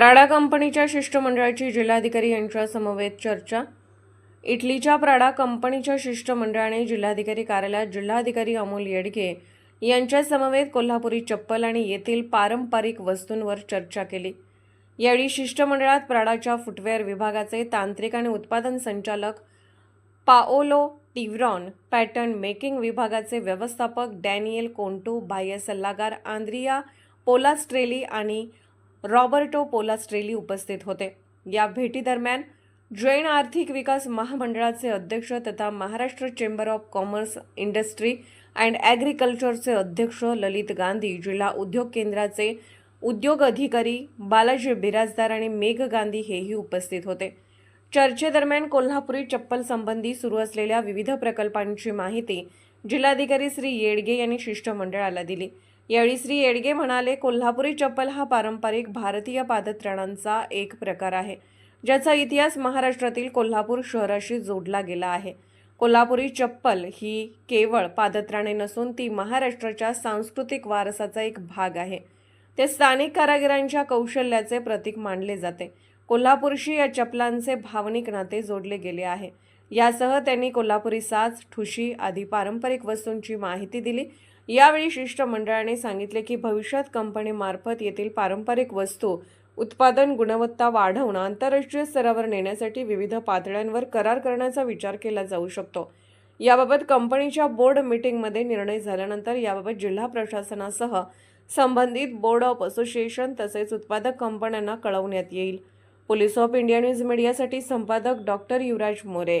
Prada कंपनीच्या शिष्टमंडळाची जिल्हाधिकारी यांच्या समवेत चर्चा. इटलीच्या प्राडा कंपनीच्या शिष्टमंडळाने जिल्हाधिकारी कार्यालयात जिल्हाधिकारी अमोल येडगे यांच्या समवेत कोल्हापुरी चप्पल आणि येथील पारंपरिक वस्तूंवर चर्चा केली. यावेळी शिष्टमंडळात प्राडाच्या फुटवेअर विभागाचे तांत्रिक आणि उत्पादन संचालक पाओलो टिव्रॉन पॅटर्न मेकिंग विभागाचे व्यवस्थापक डॅनियल कोंटू बाह्य सल्लागार आंद्रिया पोलास्ट्रेली आणि रॉबर्टो पोलास्ट्रेली उपस्थित होते. या भेटीदरम्यान जैन आर्थिक विकास महामंडळाचे अध्यक्ष तथा Maharashtra chamber of commerce industry and ॲग्रिकल्चरचे अध्यक्ष ललित गांधी जिल्हा उद्योग केंद्राचे उद्योग अधिकारी बालाजी बिराजदार आणि मेघ गांधी हेही उपस्थित होते. चर्चेदरम्यान कोल्हापुरी चप्पल संबंधी सुरू असलेल्या विविध प्रकल्पांची माहिती जिल्हाधिकारी श्री येडगे यांनी शिष्टमंडळाला दिली. यावेळी श्री येडगे म्हणाले कोल्हापुरी चप्पल हा पारंपरिक भारतीय पादत्राणांचा एक प्रकार आहे ज्याचा इतिहास महाराष्ट्रातील कोल्हापूर शहराशी जोडला गेला आहे. कोल्हापुरी चप्पल ही केवळ पादत्राणे नसून ती महाराष्ट्राच्या सांस्कृतिक वारसाचा एक भाग आहे. ते स्थानिक कारागिरांच्या कौशल्याचे प्रतीक मानले जाते. कोल्हापूरशी या चपलांचे भावनिक नाते जोडले गेले आहे. यासह त्यांनी कोल्हापुरी साज ठुशी आदी पारंपरिक वस्तूंची माहिती दिली. यावेळी शिष्टमंडळाने सांगितले की भविष्यात कंपनीमार्फत येथील पारंपरिक वस्तू उत्पादन गुणवत्ता वाढवणं आंतरराष्ट्रीय स्तरावर नेण्यासाठी विविध पातळ्यांवर करार करण्याचा विचार केला जाऊ शकतो. याबाबत कंपनीच्या बोर्ड मीटिंगमध्ये निर्णय झाल्यानंतर याबाबत जिल्हा प्रशासनासह संबंधित बोर्ड ऑफ असोसिएशन तसेच उत्पादक कंपन्यांना कळवण्यात येईल. पोलीस ऑफ इंडिया न्यूज मीडियासाठी संपादक डॉक्टर युवराज मोरे.